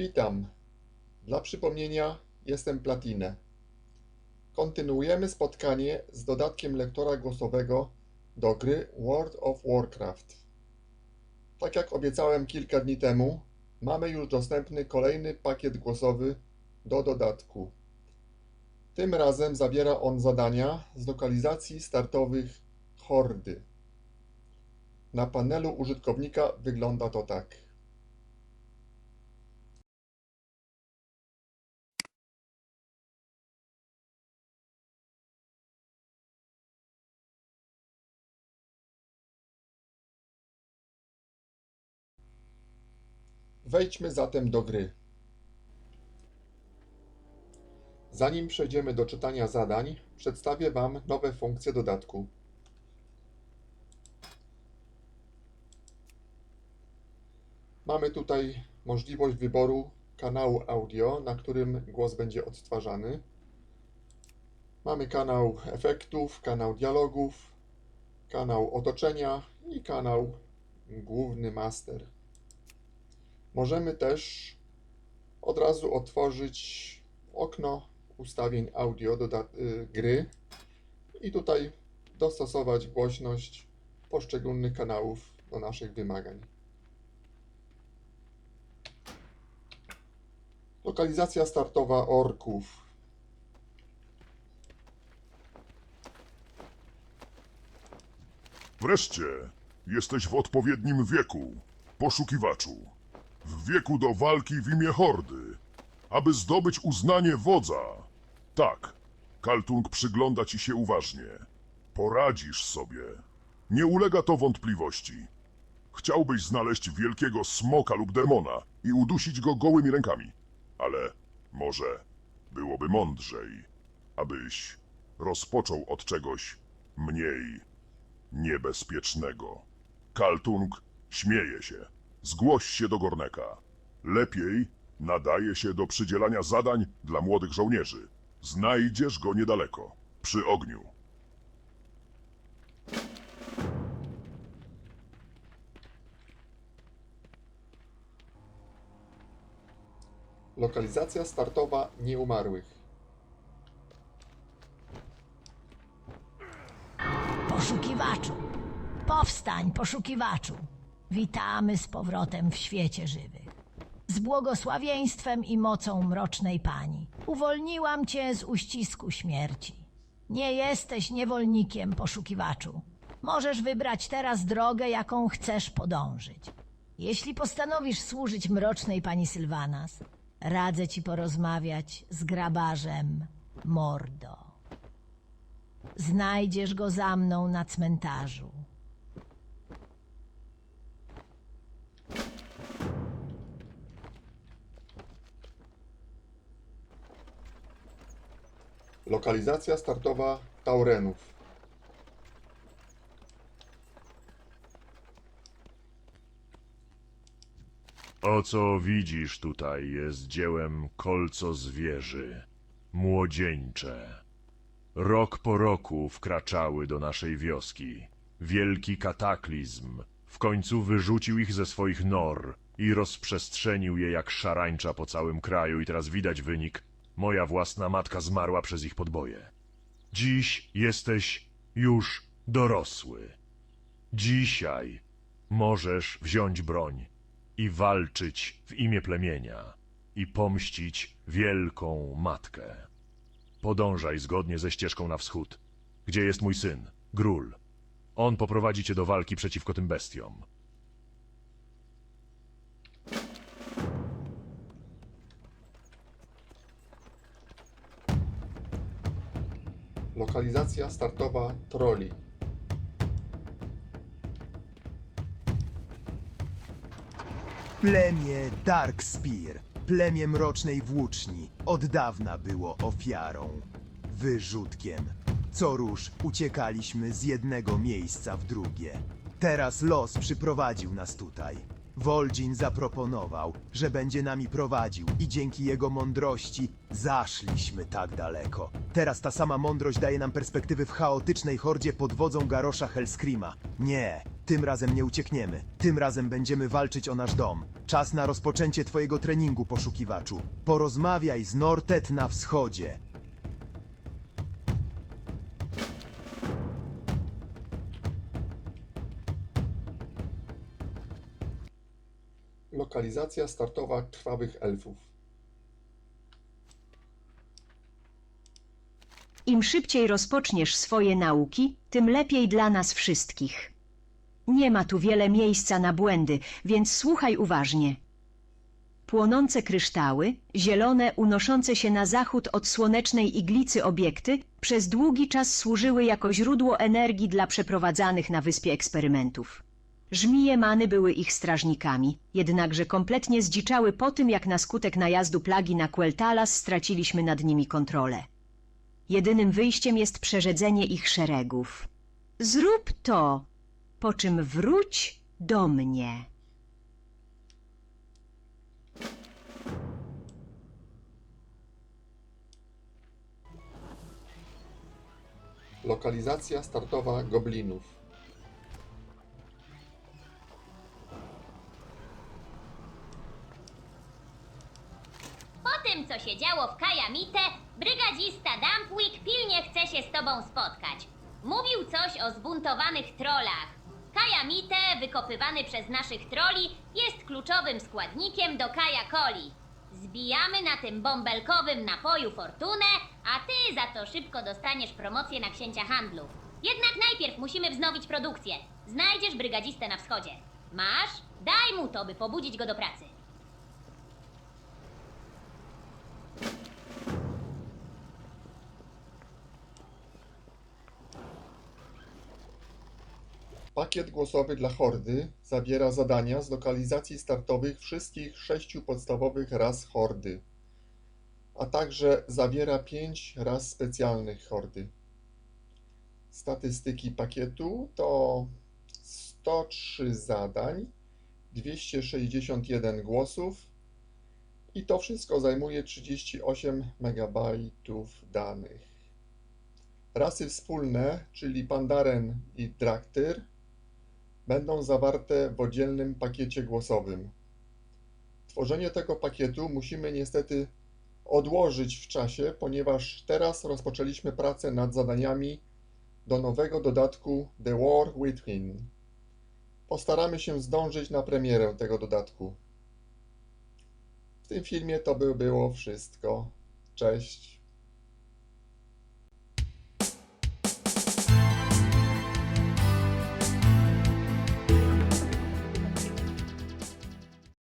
Witam. Dla przypomnienia, jestem Platinę. Kontynuujemy spotkanie z dodatkiem lektora głosowego do gry World of Warcraft. Tak jak obiecałem kilka dni temu, mamy już dostępny kolejny pakiet głosowy do dodatku. Tym razem zawiera on zadania z lokalizacji startowych Hordy. Na panelu użytkownika wygląda to tak. Wejdźmy zatem do gry. Zanim przejdziemy do czytania zadań, przedstawię Wam nowe funkcje dodatku. Mamy tutaj możliwość wyboru kanału audio, na którym głos będzie odtwarzany. Mamy kanał efektów, kanał dialogów, kanał otoczenia i kanał główny master. Możemy też od razu otworzyć okno ustawień audio y, gry i tutaj dostosować głośność poszczególnych kanałów do naszych wymagań. Lokalizacja startowa orków. Wreszcie, jesteś w odpowiednim wieku, poszukiwaczu. W wieku do walki w imię Hordy, aby zdobyć uznanie wodza. Tak, Kaltung przygląda ci się uważnie. Poradzisz sobie. Nie ulega to wątpliwości. Chciałbyś znaleźć wielkiego smoka lub demona i udusić go gołymi rękami. Ale może byłoby mądrzej, abyś rozpoczął od czegoś mniej niebezpiecznego. Kaltung śmieje się. Zgłoś się do Gorneka. Lepiej nadaje się do przydzielania zadań dla młodych żołnierzy. Znajdziesz go niedaleko, przy ogniu. Lokalizacja startowa nieumarłych. Poszukiwaczu, powstań, poszukiwaczu. Witamy z powrotem w świecie żywych. Z błogosławieństwem i mocą mrocznej pani. Uwolniłam cię z uścisku śmierci. Nie jesteś niewolnikiem, poszukiwaczu. Możesz wybrać teraz drogę, jaką chcesz podążyć. Jeśli postanowisz służyć mrocznej pani Sylwanas, radzę ci porozmawiać z grabarzem Mordo. Znajdziesz go za mną na cmentarzu. Lokalizacja startowa Taurenów. O co widzisz tutaj jest dziełem kolco zwierzy, młodzieńcze. Rok po roku wkraczały do naszej wioski. Wielki kataklizm w końcu wyrzucił ich ze swoich nor i rozprzestrzenił je jak szarańcza po całym kraju i teraz widać wynik. Moja własna matka zmarła przez ich podboje. Dziś jesteś już dorosły. Dzisiaj możesz wziąć broń i walczyć w imię plemienia i pomścić wielką matkę. Podążaj zgodnie ze ścieżką na wschód, gdzie jest mój syn, Grul. On poprowadzi cię do walki przeciwko tym bestiom. Lokalizacja startowa Troli. Plemię Darkspear, plemię mrocznej włóczni, od dawna było ofiarą, wyrzutkiem. Co róż uciekaliśmy z jednego miejsca w drugie. Teraz los przyprowadził nas tutaj. Woldzin zaproponował, że będzie nami prowadził i dzięki jego mądrości zaszliśmy tak daleko. Teraz ta sama mądrość daje nam perspektywy w chaotycznej hordzie pod wodzą Garosza Hellscreama. Nie, Tym razem nie uciekniemy. Tym razem będziemy walczyć o nasz dom. Czas na rozpoczęcie twojego treningu, poszukiwaczu. Porozmawiaj z Nortet na wschodzie. Lokalizacja startowa krwawych elfów. Im szybciej rozpoczniesz swoje nauki, tym lepiej dla nas wszystkich. Nie ma tu wiele miejsca na błędy, więc słuchaj uważnie. Płonące kryształy, zielone, unoszące się na zachód od słonecznej iglicy obiekty, przez długi czas służyły jako źródło energii dla przeprowadzanych na wyspie eksperymentów. Żmije many były ich strażnikami, jednakże kompletnie zdziczały po tym, jak na skutek najazdu plagi na Queltalas straciliśmy nad nimi kontrolę. Jedynym wyjściem jest przerzedzenie ich szeregów. Zrób to, po czym wróć do mnie. Lokalizacja startowa goblinów. Po tym, co się działo w Kajamite, brygadzista Dumpwick pilnie chce się z tobą spotkać. Mówił coś o zbuntowanych trollach. Kajamite, wykopywany przez naszych troli, jest kluczowym składnikiem do Kaja Coli. Zbijamy na tym bąbelkowym napoju fortunę, a ty za to szybko dostaniesz promocję na księcia handlu. Jednak najpierw musimy wznowić produkcję. Znajdziesz brygadzistę na wschodzie. Masz? Daj mu to, by pobudzić go do pracy. Pakiet głosowy dla Hordy zawiera zadania z lokalizacji startowych wszystkich sześciu podstawowych ras Hordy, a także zawiera pięć ras specjalnych Hordy. Statystyki pakietu to 103 zadań, 261 głosów i to wszystko zajmuje 38 MB danych. Rasy wspólne, czyli Pandaren i Draktyr, będą zawarte w oddzielnym pakiecie głosowym. Tworzenie tego pakietu musimy niestety odłożyć w czasie, ponieważ teraz rozpoczęliśmy pracę nad zadaniami do nowego dodatku The War Within. Postaramy się zdążyć na premierę tego dodatku. W tym filmie to by było wszystko. Cześć.